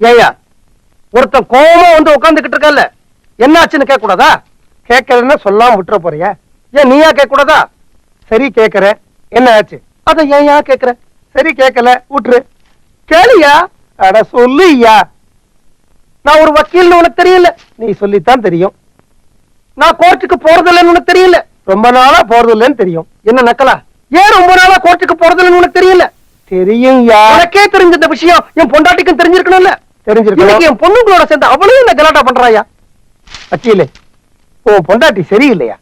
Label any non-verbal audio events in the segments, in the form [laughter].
ஏயா ஒருத்தன் கோவமா வந்து உட்காந்துக்கிட்டு இருக்கல்ல என்ன ஆச்சுன்னு கேட்க கூடாதா கேட்கறதுன்னு சொல்லாம விட்டுற போறியா? ஏன் நீயா கேட்க கூடாதா சரி கேட்கற என்ன ஆச்சு? அத ஏன் கேட்கற? சரி கேட்கல விட்டுரு கேளியா அட சொல்லுயா நான் ஒரு வக்கீல்னு உனக்கு தெரியல. நீ சொல்லித்தான் தெரியும். நான் கோர்ட்டுக்கு போறதில்லைன்னு உனக்கு தெரியல. ரொம்ப நாளா போறதில்லைன்னு தெரியும். என்ன நக்கலா? ஏன் ரொம்ப நாளா கோர்ட்டுக்கு போறதில்லைன்னு உனக்கு தெரியல? தெரியும் யா உனக்கே தெரிஞ்ச இந்த விஷயம் என் பொண்டாட்டிக்கும் தெரிஞ்சிருக்கணும்ல? தெரிஞ்சிருக்கணும். என் பொண்ணுங்களோட சேர்ந்து அவளும் என்ன கலாட்டா பண்றாயா? வக்கீலு உன் பொண்டாட்டி சரியில்லையா?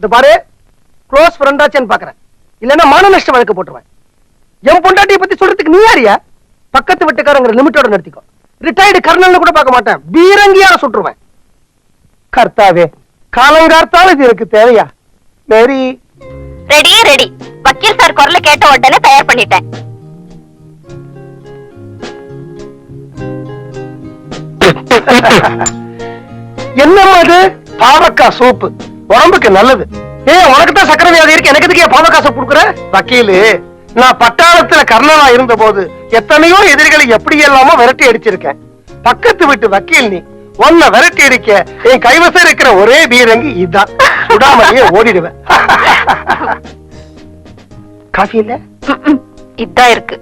இந்த பாரு க்ளோஸ் ஃப்ரெண்டாச்சேன்னு பாக்குறேன். இல்லன்னா மான நஷ்ட வழக்கு போட்டுருவேன். என் பொண்டாட்டியை பத்தி சொல்றதுக்கு நீ யாரியா பக்கத்து வீட்டுக்காரங்கிற லிமிட்டோட நடத்திக்கோ ரிட்டையர்டு கர்னல்னு கூட பார்க்க மாட்டேன். பீரங்கியார சுட்டுருவேன். கர்த்தாவே காலங்கார்த்தால இது எனக்கு தேவையா? மேரி ரெடி ரெடி வக்கீல் சார் குரலை கேட்ட உடனே தயார் பண்ணிட்டேன். [laughs] என்னம்மா அது பாவக்காய் சூப்பு. உடம்புக்கு நல்லது. ஏன் உனக்கு தான் சக்கரை வியாதி இருக்கு. எனக்கு எதுக்கு பாவக்காய் சூப் கொடுக்குற? வக்கீலு நான் பட்டாளத்துல கர்ணனா இருந்த போது எத்தனையோ எதிரிகளை எப்படி எல்லாமோ விரட்டி அடிச்சிருக்கேன். பக்கத்து வீட்டு வக்கீல் நீ உன்னை விரட்டி அடிக்க என் கைவசம் இருக்கிற ஒரே பீரங்கி இதுதான் சுடாமலேயே ஓடிடுவேன். காஃபி இல்ல. இதான் இருக்கு.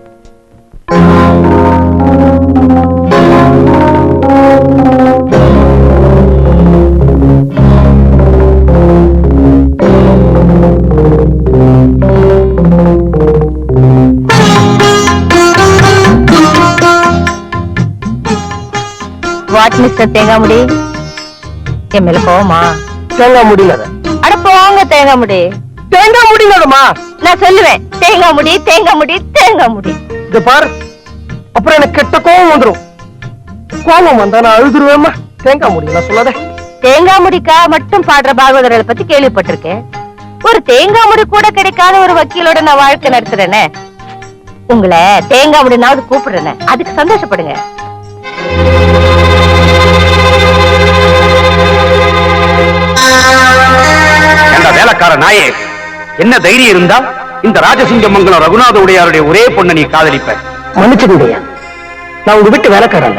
What mister தேங்காமுடி? என் மேல போமா தேங்காய் முடியல அட போங்க தேங்காய் முடியலமா நான் சொல்லுவேன் தேங்காய் முடி தேங்காய் முடி தேங்காய் முடி இது பார் அப்புறம் எனக்கு கெட்ட கோவம் வந்துரும். கோவம் வந்தா நான் அழுதுருவேம்மா. தேங்காய் முடியல சொல்லாத. தேங்காய் முடிக்கா மட்டும் பாடுற பாகவதர்களை பத்தி கேள்விப்பட்டிருக்கேன். ஒரு தேங்காய் முடி கூட கிடைக்காத ஒரு வக்கீலோட நான் வாழ்க்கை நடத்துறேனே. உங்களை தேங்காய் முடினாவது கூப்பிடுறேனே. அதுக்கு சந்தோஷப்படுங்க. என்ற வேலைக்கார நாயே என்ன தைரியம் இருந்தா இந்த ராஜசிங்கமங்கலம் ரகுநாத உடையாருடைய ஒரே பொண்ணை நீ காதலிப்ப. மன்னிச்சுடுங்கய்யா. நான் உங்க வீட்டு வேலைக்காரன்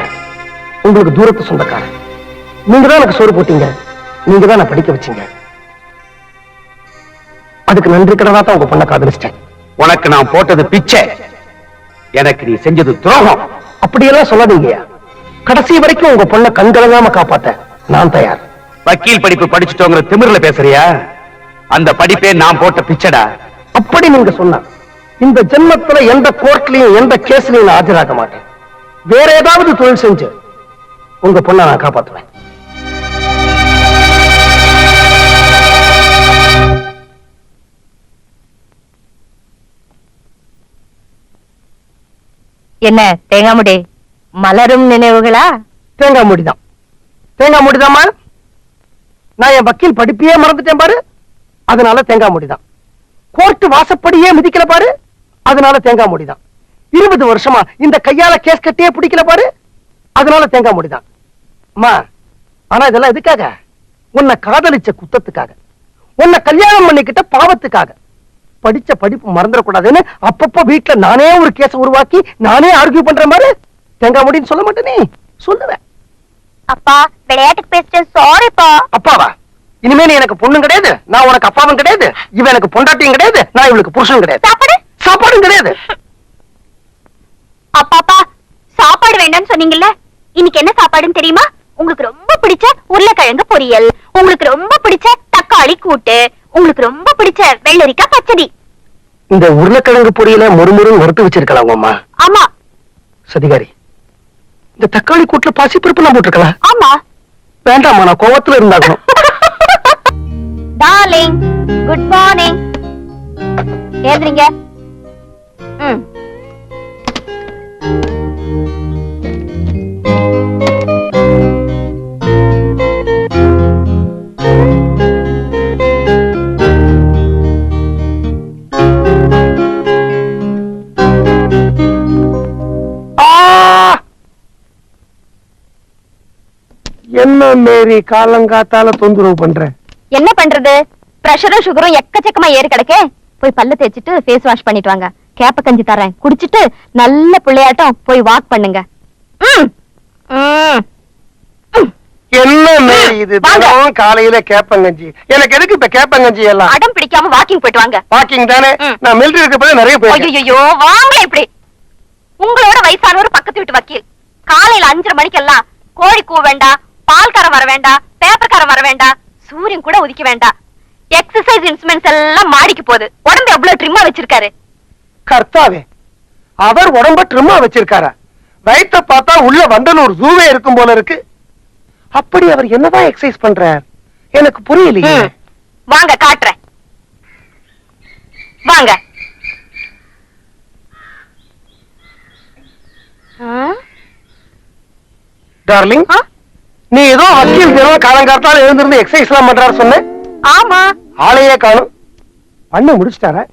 உங்களுக்கு தூரத்து சொந்தக்காரன். நீங்க தான் எனக்கு சோறு போட்டீங்க. நீங்க தான் நான் படிக்க வச்சீங்க. அதுக்கு நன்றி கடனா தான் உங்க பொண்ணை காதலிச்சிட்டேன். உனக்கு நான் போட்டது பிச்சை. எனக்கு நீ செஞ்சது துரோகம். அப்படியெல்லாம் சொல்லாதீங்கய்யா. கடைசி வரைக்கும் உங்க பொண்ணை கண்கலங்காம காப்பாத்த நான் தயார். வக்கீல் படிப்பு படிச்சுட்டோங்கிற திமிர்ல பேசுறியா? அந்த படிப்பே நான் போட்ட பிச்சைடா. அப்படி நீங்க சொன்னா இந்த ஜென்மத்துல எந்த கோர்ட்லயும் எந்த கேஸ்லயும் நான் ஆஜராக மாட்டேன். வேற ஏதாவது தொழில் செஞ்சு உங்க பொண்ணை நான் காப்பாத்துவேன். என்ன தேங்காய் முடி? மலரும் நினைவுகளா? தேங்காய் மூடிதான். தேங்காய் நான் என் வக்கீல் படிப்பையே மறந்துட்டேன் பாரு. அதனால தேங்காய் மூடிதான். கோர்ட் வாசப்படியே மிதிக்கல பாரு. அதனால தேங்காய் மூடிதான். இருபது வருஷமா இந்த கையால கேஸ் கட்டியே பிடிக்கல பாரு. அதனால தேங்காய் மூடிதான். அம்மா ஆனா இதெல்லாம் எதுக்காக? உன்னை காதலிச்ச குத்தத்துக்காக. உன்னை கல்யாணம் பண்ணிக்கிட்ட பாவத்துக்காக. படிச்ச படிப்பு மறந்துடக்கூடாதுன்னு அப்பப்ப வீட்டுல நானே ஒரு கேஸ் உருவாக்கி நானே ஆர்கியூ பண்ற மாதிரி தேங்காய் முடின்னு சொல்ல மாட்டேனே. சொல்லுவேன். அப்பா விளையாட்டுக்கு பேசிட்டேன். சாரிப்பா அப்பாவா? இனிமே நீ எனக்கு பொண்ணும் கிடையாது. நான் உனக்கு அப்பாவும் கிடையாது. இவன் எனக்கு பொண்டாட்டியும் கிடையாது. நான் இவளுக்கு புருஷனும் கிடையாது. சாப்பாடு? சாப்பாடும் கிடையாது. அப்பாப்பா சாப்பாடு வேண்டாம்னு சொன்னீங்கல்ல? இன்னைக்கு என்ன சாப்பாடுன்னு தெரியுமா? உங்களுக்கு ரொம்ப பிடிச்ச உருளைக்கிழங்கு பொரியல் உங்களுக்கு ரொம்ப பிடிச்ச தக்காளி கூட்டு உங்களுக்கு ரொம்ப பிடிச்ச வெள்ளரிக்காய் பச்சடி. இந்த உருளைக்கிழங்கு பொரியல மொறுமொறுன்னு வறுத்து வச்சிருக்கலாம் அம்மா? ஆமா. சதிகாரி இந்த தக்காளி கூட்டுல பாசி பருப்பு போட்டிருக்கலாம் ஆமா. வேண்டாம்மா நான் கோவத்துல இருந்தாகணும். டார்லிங் குட் மார்னிங் ஏந்திரிங்க மேரி காலங்காத்தால தொந்தரவு பண்ற என்ன பண்றது? பிரஷரும் சுகரும் எக்கச்சக்கமா ஏறி கிடக்கே. போய் பல்ல தேய்ச்சிட்டு ஃபேஸ் வாஷ் பண்ணிட்டு வாங்க. கேப்ப கஞ்சி தரேன் குடிச்சிட்டு நல்ல பிள்ளையாட்டம் போய் வாக் பண்ணுங்க. என்ன இது. தினமும் காலையில கேப்பங்கஞ்சி. எனக்கு எதுக்கு இப்ப கேப்பங்கஞ்சி எல்லாம்? அடம் பிடிக்காம வாக்கிங் போயிட்டு வாங்க. வாக்கிங் தானே. நான் மிலிட்டரி இருக்கப்ப நிறைய போயிருக்கேன். ஐயோ வாங்க இப்படி. உங்களோட வயசானவர் பக்கத்து வீட்டு வக்கீல். காலையில அஞ்சரை மணிக்கெல்லாம் கோழி கூ வேண்டாம் பால்காரன் வர வேண்டாம் பேப்பர்காரன் வர வேண்டாம் சூரியன் கூட உதிக்க வேண்டாம் எக்ஸசைஸ் இன்ஸ்ட்ருமெண்ட்ஸ் எல்லாம் மாடிக்கு போகுது. உடம்பு எவ்வளவு ட்ரிம்மா வச்சிருக்காரு? கர்த்தாவே அவர் உடம்ப ட்ரிம்மா வச்சிருக்காரா? வயித்த பார்த்தா உள்ள வண்டலூர் ஜூவே இருக்கும் போல இருக்கு. அப்படி அவர் என்னதான் எக்ஸசைஸ் பண்றார்? எனக்கு புரியலையே. வாங்க காட்டுறேன். வாங்க? டார்லிங் ஆ? நீ ஏதோ வக்கீல் தினம் காலங்காத்தால எழுந்திருந்து எக்ஸசைஸ் எல்லாம் பண்றாரு சொன்ன? ஆமா. ஆளையே காணும். பண்ண முடிச்சிட்டாரா.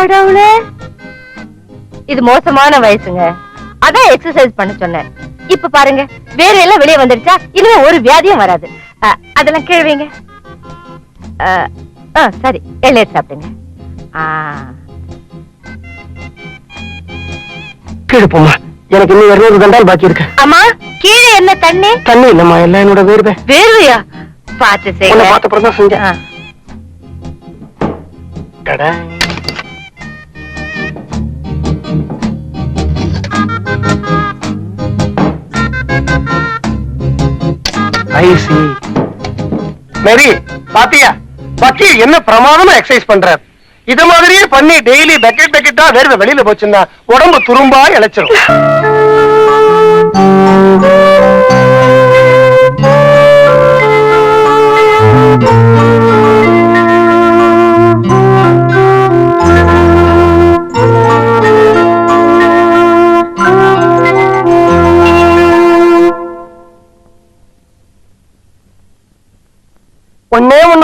கடவுளே. இது மோசமான வயசுங்க. அதான் எக்ஸசைஸ் பண்ண சொன்னேன். இப்ப பாருங்க வேற எல்லாம் வெளியே வந்துடுச்சா? இனிமே ஒரு வியாதியும் வராது. அதெல்லாம் கேள்விங்க சரி எள்ளையர் சாப்பிடுங்க. கீழே போமா எனக்கு இன்னும் இருநூறு தண்டால் பாக்கி இருக்கு. அம்மா கீழே என்ன தண்ணி? தண்ணி இல்லம்மா எல்லாம் என்னோட வேர்வை. வேர்வையா? பார்த்து செய்ய பார்த்த தான் செஞ்சேன். ஆ. மேரி பாத்தியா? வக்கீல் என்ன பிரமாதமா எக்ஸசைஸ் பண்றார் இது மாதிரியே பண்ணி டெய்லி பக்கெட் பக்கெட்டா வேர்வை வெளியில போச்சுன்னா உடம்பு துரும்பா இழைச்சிரும்.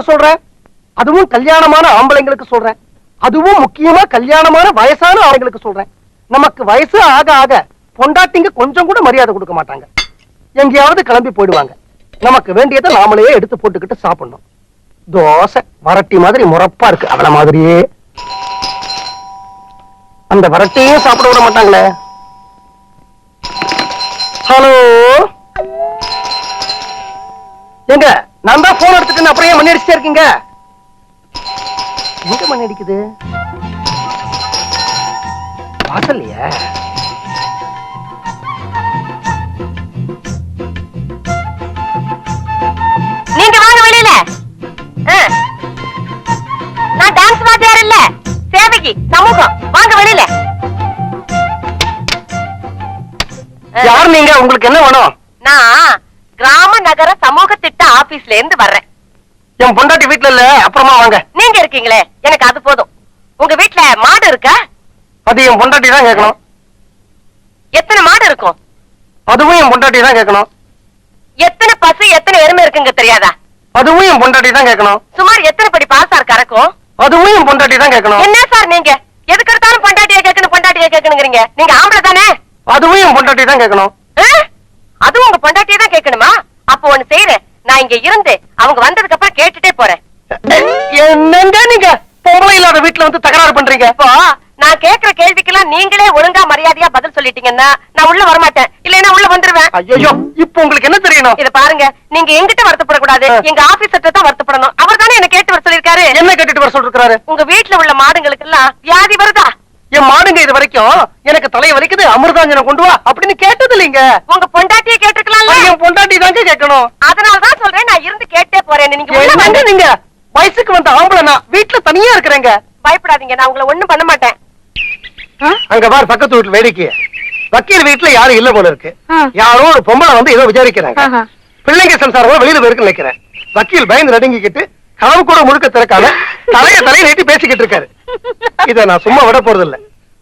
சொல்றேன் அதுவும் கல்யாணமான ஆம்பளைங்களுக்கு சொல்றேன் அதுவும் முக்கியமா கல்யாணமான வயசான ஆளுங்களுக்கு சொல்றேன் நமக்கு வயசு ஆக ஆக பொண்டாட்டிங்க கொஞ்சம் கூட மரியாதை கொடுக்க மாட்டாங்க. எங்கேயாவது கிளம்பி போயிடுவாங்க. நமக்கு வேண்டியதை நாமளே எடுத்து போட்டுக்கிட்டு சாப்பிடணும். தோசை வரட்டி மாதிரி முறப்பா இருக்கு. அவள மாதிரியே. அந்த வரட்டியும் சாப்பிட விட மாட்டாங்களே. ஹலோ? எங்க நான் தான் போன் எடுத்துட்டு அப்புறம் ஏன் மணி அடிச்சுட்டே இருக்கீங்க? எங்க மணி அடிக்குது? வாசல்லையா நீங்க வாங்க வெளியில. நான் டான்ஸ் வாத்தியார் இல்ல சேவைக்கு சமூகம். வாங்க வெளியில. யார் நீங்க? உங்களுக்கு என்ன வேணும்? நான் கிராம நகர சமூக திட்ட ஆபீஸ்ல இருந்து வர்றேன். என் பொண்டாட்டி வீட்டுல இல்ல அப்புறமா வாங்க. நீங்க இருக்கீங்களே எனக்கு அது போதும். உங்க வீட்ல மாடு இருக்கா? அது என் பொண்டாட்டி தான் கேட்கணும். எத்தனை மாடு இருக்கும்? அதுவும் என் பொண்டாட்டி தான் கேட்கணும். எத்தனை பசு எத்தனை எருமை இருக்குங்க தெரியாதா? அதுவும் என் பொண்டாட்டி தான் கேட்கணும். சுமார் எத்தனை படி பால் சார் கறக்கும்? அதுவும் என் பொண்டாட்டி தான் கேட்கணும். என்ன சார் நீங்க? எதுக்கு எடுத்தாலும் பொண்டாட்டிய கேட்கணும் பொண்டாட்டிய கேட்கணுங்கிறீங்க. நீங்க ஆம்பளை தானே? அதுவும் என் பொண்டாட்டி தான் கேட்கணும்? அதுவும் உங்க பொண்டாட்டிய தான் கேட்கணுமா? அப்போ ஒண்ணு செய்யறேன் நான் இங்க இருந்து அவங்க வந்ததுக்கு அப்புறம் கேட்டுட்டே போறேன். என்னங்க நீங்க? பொம்பளை இல்லாத வீட்டுல வந்து தகராறு பண்றீங்க. இப்போ நான் கேக்குற கேள்விக்கெல்லாம் நீங்களே ஒழுங்கா மரியாதையா பதில் சொல்லிட்டீங்கன்னா நான் உள்ள வரமாட்டேன். இல்லைன்னா உள்ள வந்துருவேன். ஐயோ இப்போ உங்களுக்கு என்ன தெரியணும்? இத பாருங்க. நீங்க எங்கிட்ட வருத்தப்படக்கூடாது. எங்க ஆபீசர்ட்ட தான் வருத்தப்படணும். அவர் தானே என்ன கேட்டு வர சொல்லிருக்காரு என்ன கேட்டுட்டு வர சொல்லிருக்காரு உங்க வீட்டுல உள்ள மாடுங்களுக்கு எல்லாம் வியாதி வருதா? என் மாடுங்க இது வரைக்கும் எனக்கு தலை வலிக்குது அமிர்தாஞ்சனம் கொண்டு வா அப்படின்னு கேட்டது இல்லைங்க உங்க பொண்டாட்டிய கேட்டிருக்கலாம்ல? அது என் பொண்டாட்டி தாங்க கேட்கணும். அதனாலதான் சொல்றேன் நான் இருந்து கேட்டே போறேன் நீங்க வாங்க. நீங்க? வயசுக்கு வந்த ஆம்பளை நான் வீட்டுல தனியா இருக்கிறேங்க. பயப்படாதீங்க நான் உங்களை ஒண்ணும் பண்ண மாட்டேன். அங்க பார் பக்கத்து வீட்டுல வேடிக்கை. வக்கீல் வீட்டுல யாரும் இல்ல போல இருக்கு. யாரோ ஒரு பொம்பளை வந்து ஏதோ விசாரிக்கிறாங்க. பிள்ளைங்க சம்சாரம் வெளியில போயிருக்கு நினைக்கிறேன். வக்கீல் பயந்து நடுங்கிக்கிட்டு கனவு கூட முழுக்க திறக்காம தலைய தலைய நீட்டி பேசிக்கிட்டு இருக்காரு. இத நான் சும்மா விட போறது இல்ல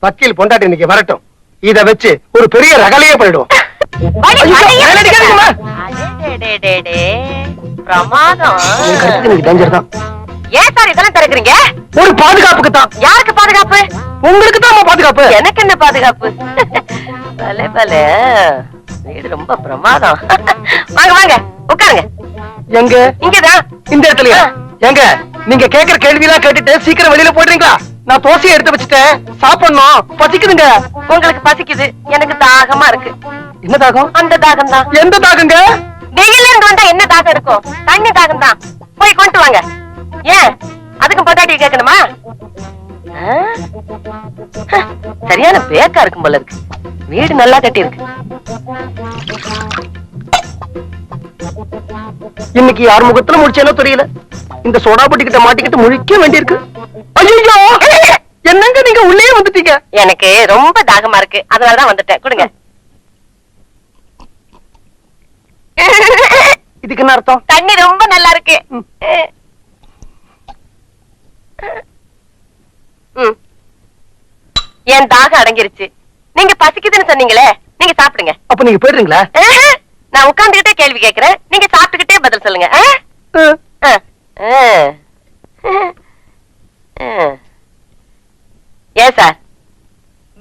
வக்கீல் பொண்டாட்டி இன்னைக்கு வரட்டும். இத வச்சு ஒரு பெரிய ரகலையே பண்ணிடுவோம். தான். ஏன் சார் இதெல்லாம் திறக்கிறீங்க? ஒரு பாதுகாப்புக்கு தான். யாருக்கு பாதுகாப்பு? உங்களுக்கு தான் பாதுகாப்பு. எனக்கு என்ன பாதுகாப்பு? பலே பலே. வீடு ரொம்ப பிரமாதம். வாங்க வாங்க. உட்காருங்க. எங்க? இங்கதான். இந்த இடத்துலயா? எங்க? நீங்க கேக்குற கேள்வி எல்லாம் கேட்டுட்டு சீக்கிரம் வெளியில போடுறீங்களா நான் தோசையை எடுத்து வச்சுட்டேன். சாப்பிடணும். பசிக்குதுங்க. உங்களுக்கு பசிக்குது. எனக்கு தாகமா இருக்கு. என்ன தாகம்? அந்த தாகம் தான் எந்த தாகங்க? வெயில்ல இருந்து வந்தா என்ன தாகம் இருக்கும்? தண்ணி தாகம் தான் போய் கொண்டு வாங்க. ஏன்? அதுக்கும் பொட்டாட்டி கேட்கணுமா? சரியான பேக்கா இருக்கும் போல இருக்கு. வீடு நல்லா கட்டி இருக்கு. இன்னைக்கு யார் முகத்துல முடிச்சேனோ தெரியல. இந்த சோடா பொட்டி கிட்ட மாட்டிக்கிட்டு முழிக்க வேண்டியிருக்கு. ஐயோ என்னங்க நீங்க உள்ளே வந்துட்டீங்க? எனக்கு ரொம்ப தாகமா இருக்கு. அதனாலதான் வந்துட்டேன். கொடுங்க. இதுக்கு என்ன அர்த்தம்? தண்ணி ரொம்ப நல்லா இருக்கு. என் தாகம் அடங்கிருச்சு. நீங்க பசிக்குதுன்னு சொன்னீங்களே நீங்க சாப்பிடுங்க. அப்ப நீங்க போயிடுறீங்களா? நான் உட்கார்ந்துகிட்டே கேள்வி கேக்குறேன் நீங்க சாப்பிட்டுக்கிட்டே பதில் சொல்லுங்க. ஆ. ஆ. ஆ. ஏன் சார்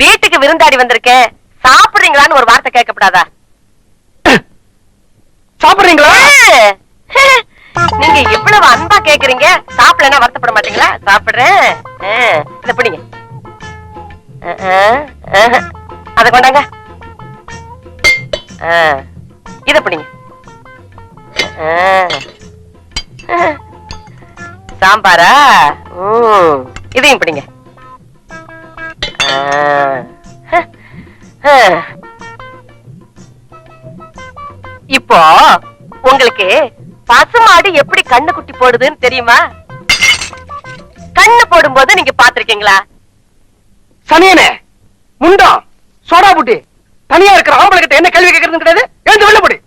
வீட்டுக்கு விருந்தாடி வந்திருக்கேன் சாப்பிடுறீங்களான்னு ஒரு வார்த்தை கேட்கப்படாதா? சாப்பிடுறீங்களா? நீங்க இவ்வளவு அன்பா கேக்குறீங்க சாப்பிடலன்னா வருத்தப்பட மாட்டீங்களா? சாப்பிடுறேன். இத பிடிங்க. அத கொண்டாங்க. இத பிடிங்க. சாம்பாரா? இதையும் பிடிங்க. இப்போ உங்களுக்கு பசுமாடு எப்படி கண்ணு குட்டி போடுதுன்னு தெரியுமா? கண்ணு போடும்போது நீங்க பாத்திருக்கீங்களா சனியனே முண்டம் சோடா புட்டி. தனியா இருக்கிற ஆம்பளை கிட்ட என்ன கேள்வி கேட்கறது கிடையாது? எழுந்து வெளில போடி.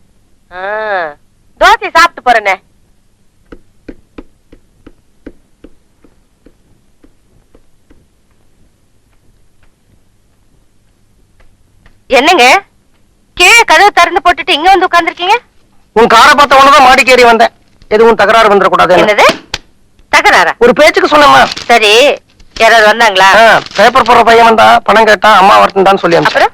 தோசை சாப்பிட்டு போறேனே. என்னங்க? கீழே கதவு திறந்து போட்டுட்டு இங்க வந்து உட்கார்ந்திருக்கீங்க? உன் காரை பார்த்த உடனே மாடிக்கு ஏறி வந்தேன். எதுவும் தகராறு வந்துடக்கூடாது. என்னது? தகராறா? ஒரு பேச்சுக்கு சொன்னமா சரி யாராவது வந்தாங்களா? பேப்பர் போடுற பையன் வந்தா பணம் கேட்டா அம்மா வரட்டும் சொல்லி அப்புறம்?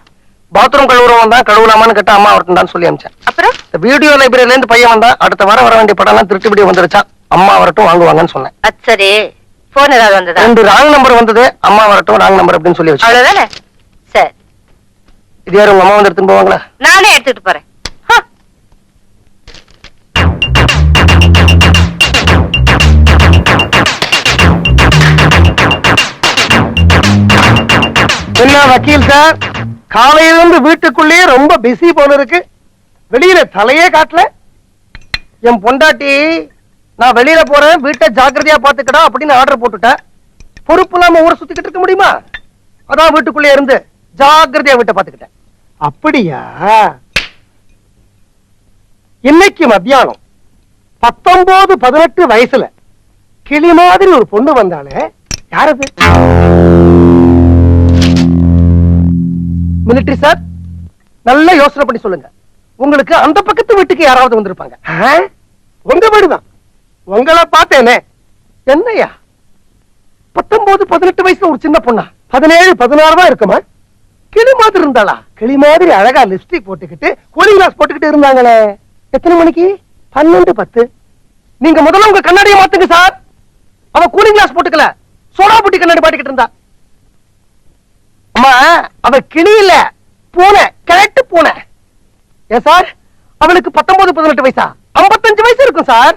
பாத்ரூம் கழுவுறவன் வந்தா கழுவலாமான்னு கேட்டா அம்மா வரட்டும் சொல்லி அமிச்சேன் அப்புறம்? வீடியோ லைப்ரரியில இருந்து பையன் வந்தா அடுத்த வாரம் வர வேண்டிய படம் எல்லாம் திருட்டு வீடியோ வந்துருச்சா அம்மா வரட்டும் வாங்குவாங்கன்னு சொன்னேன். சரி. போன் ஏதாவது வந்ததா? ரெண்டு ராங் நம்பர் வந்தது. அம்மா வரட்டும் ராங் நம்பர் அப்படின்னு சொல்லி வச்சு அவ்வளவுதானே? இது யாரும் உங்க அம்மா வந்து எடுத்துன்னு போவாங்களா? நானே எடுத்துட்டு போறேன். என்ன வக்கீல் சார்? காலையில இருந்து வீட்டுக்குள்ளேயே ரொம்ப பிஸி போல இருக்கு. வெளியில தலையே காட்டல. என் பொண்டாட்டி நான் வெளியில போறேன் வீட்டை ஜாக்கிரதையா பாத்துக்கடா அப்படின்னு ஆர்டர் போட்டுட்டேன். பொறுப்பு இல்லாம ஊரை சுத்திக்கிட்டு இருக்க முடியுமா? அதான் வீட்டுக்குள்ளே இருந்து. ஜாக்கிரதையா வீட்டை பாத்துக்கிட்டேன் அப்படியா? இன்னைக்கு மத்தியானம் பத்தொன்பது பதினெட்டு வயசுல கிளி மாதிரி ஒரு பொண்ணு வந்தாலே யாரது? மிலிட்டரி சார் நல்ல யோசனை பண்ணி சொல்லுங்க. உங்களுக்கு அந்த பக்கத்து வீட்டுக்கு யாராவது வந்திருப்பாங்க. உங்க வீடுதான். உங்களை பார்த்தேனே. என்னையா பத்தொன்பது பதினெட்டு வயசுல ஒரு சின்ன பொண்ணா? பதினேழு பதினாறு இருக்குமா? கிளி மாதிரி இருந்தாளா? கிளி மாதிரி அழகா லிப்ஸ்டிக் போட்டுக்கிட்டு கூலிங் கிளாஸ் போட்டுக்கிட்டு இருந்தாங்களே. எத்தனை மணிக்கு? பன்னெண்டு பத்து. நீங்க முதல்ல உங்க கண்ணாடியை மாத்துங்க சார் அவ கூலிங் கிளாஸ் போட்டுக்கல. சோடா புட்டி கண்ணாடி பாட்டிக்கிட்டு இருந்தா. அம்மா அவ கிளி இல்ல. பூனை கிழட்டு பூனை. ஏன் சார் அவளுக்கு பத்தொன்பது பதினெட்டு வயசா? ஐம்பத்தஞ்சு வயசு இருக்கும் சார்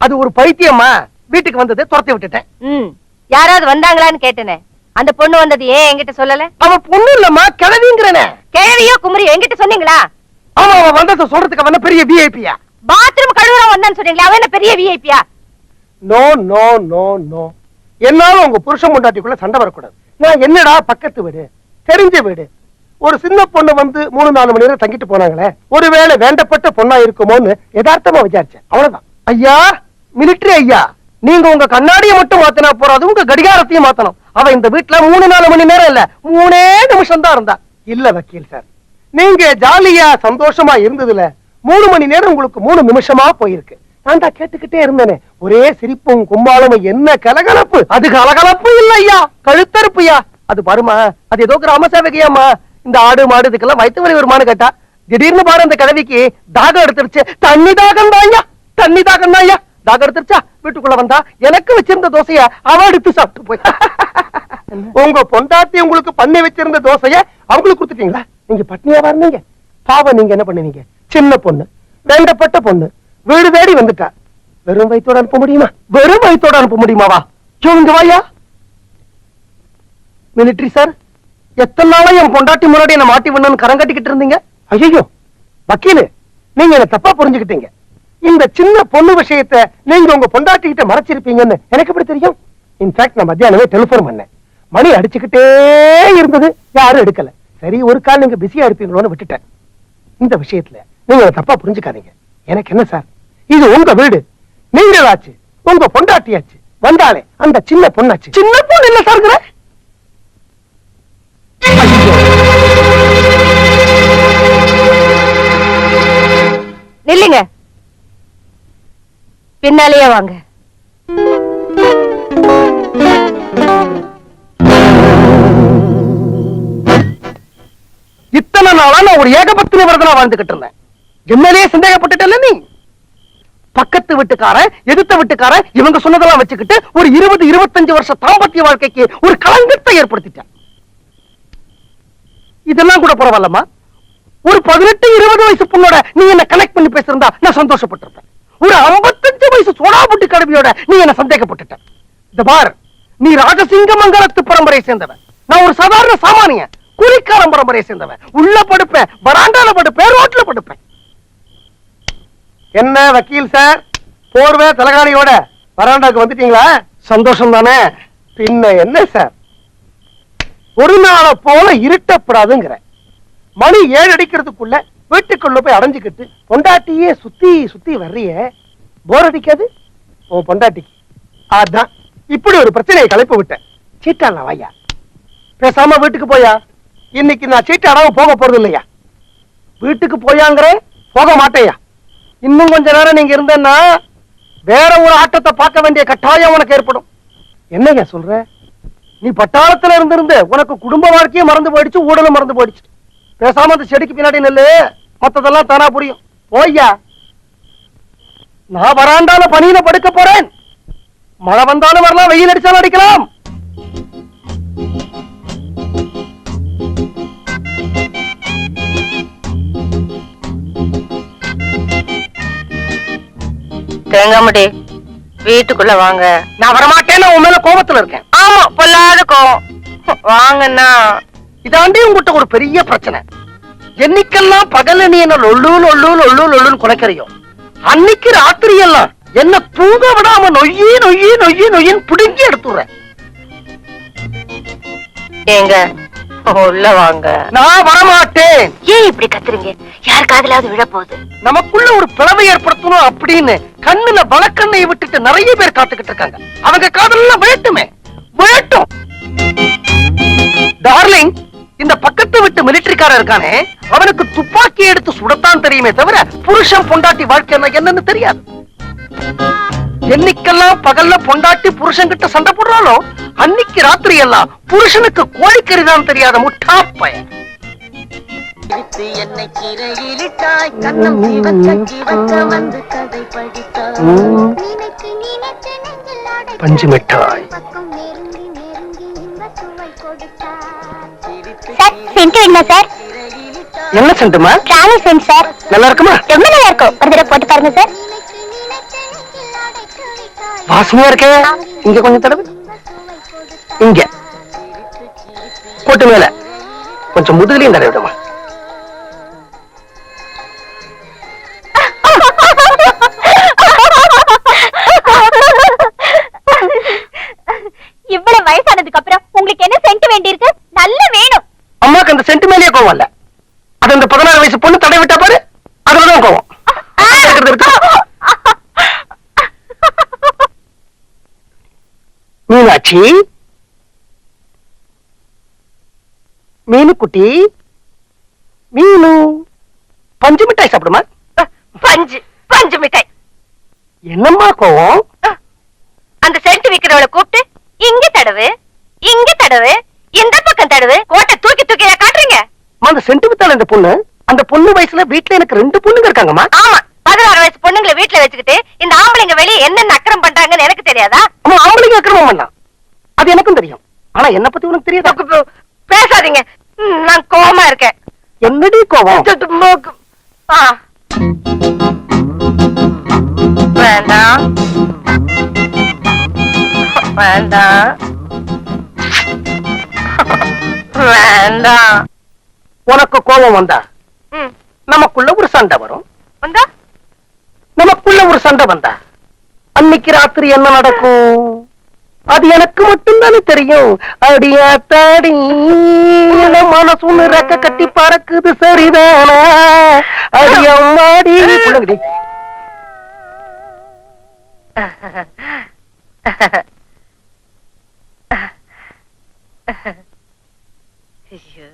அது ஒரு பைத்தியம்மா. வீட்டுக்கு வந்தது துரத்தி விட்டுட்டேன். ம். யாராவது வந்தாங்களான்னு கேட்டேனே. அந்த பொண்ணு வந்தது ஏன் என்கிட்ட சொல்லல? அவ பொண்ணு இல்லம்மா கிழவிங்கிறனே. கிழவியோ குமரியோ என்கிட்ட சொன்னீங்களா? ஆமா அவ வந்ததை சொல்றதுக்கு அவன பெரிய விஐபியா பாத்ரூம் கழுவுறோம் வந்தான்னு சொன்னீங்களா அவன் என்ன பெரிய விஐபியா நோ நோ நோ நோ என்னால உங்க புருஷன் பொண்டாட்டிக்குள்ள சண்டை வரக்கூடாது. நான் என்னடா பக்கத்து வீடு தெரிஞ்ச வீடு? ஒரு சின்ன பொண்ணு வந்து மூணு நாலு மணி நேரம் தங்கிட்டு போனாங்களே ஒருவேளை வேண்டப்பட்ட பொண்ணா இருக்குமோன்னு யதார்த்தமா விசாரிச்சேன். அவ்வளவுதான். ஐயா மிலிட்டரி ஐயா நீங்க உங்க கண்ணாடியை மட்டும் மாத்தினா போறாது உங்க கடிகாரத்தையும் மாத்தணும். அவ இந்த வீட்டுல மூணு நாலு மணி நேரம் இல்ல. மூணே நிமிஷம் தான் இருந்தா. இல்ல வக்கீல் சார். நீங்க ஜாலியா சந்தோஷமா இருந்ததுல மூணு மணி நேரம் உங்களுக்கு மூணு நிமிஷமா போயிருக்கு. நான் தான் கேட்டுக்கிட்டே இருந்தேனே. ஒரே சிரிப்பும் கும்பாலும் என்ன கலகலப்பு? அது கலகலப்பு இல்லையா கழுத்தறுப்புயா? அது பாருமா அது ஏதோ கிராம சேவகையாமா இந்த ஆடு மாடு இதுக்கெல்லாம் வயிற்று வலி வருமானு கேட்டா திடீர்னு பாரு அந்த கதவிக்கு தாகம் எடுத்துருச்சு தண்ணி தாகம் தான்யா தண்ணி தாகம் தான்யா தாகம் எடுத்துருச்சா வீட்டுக்குள்ள வந்தா எனக்கு வச்சிருந்த தோசைய அவ எடுத்து சாப்பிட்டு போய். உங்க பொண்டாட்டி உங்களுக்கு பண்ணி வச்சிருந்த தோசைய அவங்களுக்கு கொடுத்துட்டீங்களா? நீங்க பட்னியா இருந்தீங்க பாவம் நீங்க என்ன பண்ணுவீங்க? சின்ன பொண்ணு வேண்டப்பட்ட பொண்ணு வீடு தேடி வந்துட்டா. வெறும் வயித்தோட அனுப்ப முடியுமா? வெறும் வயித்தோட அனுப்ப முடியுமாவா? இங்க வாயா? மிலிட்டரி சார் எத்தனை நாளா என் பொண்டாட்டி முன்னாடி என்ன மாட்டி விடணும்னு கரங்கட்டிக்கிட்டு இருந்தீங்க? ஐயோ வக்கீலு நீங்க என்ன தப்பா புரிஞ்சுக்கிட்டீங்க. இந்த சின்ன பொண்ணு விஷயத்தை நீங்க உங்க பொண்டாட்டி கிட்ட மறைச்சிருப்பீங்கன்னு எனக்கு எப்படி தெரியும்? இன்ஃபேக்ட் நான் மத்தியானமே டெலிபோன் பண்ணேன். மணி அடிச்சுக்கிட்டே இருந்தது. யாரும் எடுக்கல. சரி ஒரு கால் நீங்க பிஸியா இருப்பீங்களோன்னு விட்டுட்டேன். இந்த விஷயத்துல நீங்க தப்பா புரிஞ்சுக்காதீங்க. எனக்கு என்ன சார்? இது உங்க வீடு. நீங்களாச்சு. உங்க பொண்டாட்டியாச்சு. வந்தாலே அந்த சின்ன பொண்ணாச்சு. சின்ன பொண்ணு இல்ல சார்ங்கிற நில்லுங்க. பின்னாலேயே வாங்க. இத்தனை நாளா நான் ஒரு ஏகபத்தின விரதனா வாழ்ந்துகிட்டு இருந்தேன். என்னையே சந்தேகப்பட்டுட்டல நீ? பக்கத்து வீட்டுக்காரன் எதிர்த்த வீட்டுக்காரன் இவங்க சொன்னதெல்லாம் வச்சுக்கிட்டு ஒரு இருபது இருபத்தஞ்சு வருஷ தாம்பத்திய வாழ்க்கைக்கு ஒரு களங்கத்தை ஏற்படுத்திட்டேன். இதெல்லாம் கூட பரவாயில்லம்மா. ஒரு பதினெட்டு இருபது வயசு பொண்ணோட நீ என்ன கனெக்ட் பண்ணி பேசிருந்தா நான் சந்தோஷப்பட்டிருப்பேன். ஒரு ஐம்பத்தஞ்சு வயசு சோடாபுட்டி கடமையோட நீ என்ன சந்தேகப்பட்டுட்ட. இந்த பார் நீ ராஜசிங்க மங்கலத்து பரம்பரையை சேர்ந்தவன். நான் ஒரு சாதாரண சாமானியன் குறிக்கார பரம்பரையை சேர்ந்தவன். உள்ள படுப்பேன் வராண்டால படுப்பேன் ரோட்ல படுப்பேன். என்ன வக்கீல் சார்? போர்வை தலகாணியோட வராண்டாக்கு வந்துட்டீங்களா? சந்தோஷம் தானே பின்ன என்ன சார்? ஒரு நாளை போல இருட்டப்படாதுங்கிற. மணி ஏழு அடிக்கிறதுக்குள்ள வீட்டுக்குள்ள போய் அடைஞ்சுக்கிட்டு பொண்டாட்டியே சுத்தி சுத்தி வர்றிய போர் அடிக்காது? உன் பொண்டாட்டிக்கு. அதான். இப்படி ஒரு பிரச்சனையை கலைப்பு விட்டேன். சீட்டாளா வாயா. பேசாம வீட்டுக்கு போயா? இன்னைக்கு நான் சீட்டாடாம போக போறது இல்லையா? வீட்டுக்கு போயாங்கிற போக மாட்டேயா? இன்னும் கொஞ்ச நேரம் நீங்க இருந்தேன்னா வேற ஒரு ஆட்டத்தை பார்க்க வேண்டிய கட்டாயம் உனக்கு ஏற்படும். என்னங்க சொல்ற? நீ பட்டாளத்துல இருந்திருந்து உனக்கு குடும்ப வாழ்க்கையே மறந்து போயிடுச்சு ஊடலும் மறந்து போயிடுச்சு. பேசாம அந்த செடிக்கு பின்னாடி நெல்லு. மத்ததெல்லாம் தானா புரியும். போய்யா நான் வராண்டால பனியில படுக்க போறேன். மழை வந்தாலும் வரலாம் வெயில் அடிச்சாலும் அடிக்கலாம். தேங்காமடி வீட்டுக்குள்ள வாங்க. நான் வரமாட்டேன்னு உன் மேல கோபத்துல இருக்கேன். ஆமா பொல்லாத கோவம் வாங்கண்ணா. இதாண்டி உங்ககிட்ட ஒரு பெரிய பிரச்சனை. என்னைக்கெல்லாம் பகல்ல நீ என்ன லொல்லு லொல்லு லொல்லு லொல்லுன்னு குலைக்கிறையோ? அன்னைக்கு ராத்திரி எல்லாம் என்ன தூங்க விடாம நொய்யி நொய்யி நொய்யி நொய்யின்னு பிடுங்கி எடுத்துடுறேன். ஏங்க உள்ள வாங்க. நான் வரமாட்டேன். ஏன் இப்படி கத்துறீங்க? யார் காதலாவது விழ போகுது நமக்குள்ள ஒரு பிளவை ஏற்படுத்தணும் அப்படின்னு கண்ணுல வழக்கண்ணையை விட்டுட்டு நிறைய பேர் காத்துக்கிட்டு இருக்காங்க. அவங்க காதலாம் விழட்டுமே விழட்டும் டார்லிங் இந்த பக்கத்து விட்டு மிலிட்டரிக்காரன் இருக்கானே அவனுக்கு துப்பாக்கி எடுத்து சுடத்தான் தெரியுமே தவிர புருஷன் பொண்டாட்டி வாழ்க்கை என்னன்னு தெரியாது. என்னைக்கெல்லாம் பகல்ல பொண்டாட்டி புருஷன் கிட்ட சண்டை போடுறாளோ அன்னைக்கு ராத்திரி எல்லாம் புருஷனுக்கு கோழிக்கறி தான் தெரியாத முட்டா பையன் என்னை சிறையிலிட்டாய் கண்ணம் சிவக்க சிவக்க வந்து கதை படித்தாய். பஞ்சு மிட்டாய். சார். சென்ட் வேணுமா சார். என்ன சென்ட்டுமா டிராவல் சென்ட் சார். நல்லா இருக்குமா? ரொம்ப நல்லா இருக்கும். ஒரு தடவை போட்டு பாருங்க சார். வாசனையா இருக்கே. இங்க கொஞ்சம் தடவை. இங்க. போட்டு மேல. கொஞ்சம் முதுகுலையும் தடவை விடுமா மீனாட்சி. மீனுக்குட்டி. மீனு. பஞ்சு மிட்டாய் சாப்பிடுமா? பஞ்சு பஞ்சு மிட்டாய். என்னம்மா கோவம்? அந்த சென்ட் விக்கிறவளை கூப்பிட்டு இங்க தடவு இங்க தடவு இந்த பக்கம் தடவு கோட்டை தூக்கி தூக்கி காட்டுறீங்க? அந்த சென்ட் வித்தாள் இந்த பொண்ணு அந்த பொண்ணு வயசுல வீட்டுல எனக்கு ரெண்டு பொண்ணுங்க இருக்காங்கம்மா. ஆமா பதினாறு வயசு பொண்ணுங்களை வீட்டுல வச்சுக்கிட்டு இந்த ஆம்பளைங்க வெளியே என்னென்ன எனக்கு தெரியாதா? அம்மா ஆம்பளைங்க அக்கிரமம் பண்ணலாம் அது எனக்கும் தெரியும். ஆனா என்ன பத்தி உனக்கு தெரியாதா. பேசாதீங்க. நான் கோவமா இருக்கேன். என்னடி கோவம். வேண்டாம். வேண்டாம். வேண்டாம். உனக்கு கோபம் வந்தா? நமக்குள்ள ஒரு சண்டை வரும். வந்தா? நமக்குள்ள ஒரு சண்டை வந்தா? அன்னைக்கு ராத்திரி என்ன நடக்கும்? அது எனக்கு மட்டும்தானே தெரியும். அடியா தாடி மனசுன்னு ரெக்க கட்டி பறக்குது சரிதானா? அடியம்மாடி ஐயோ.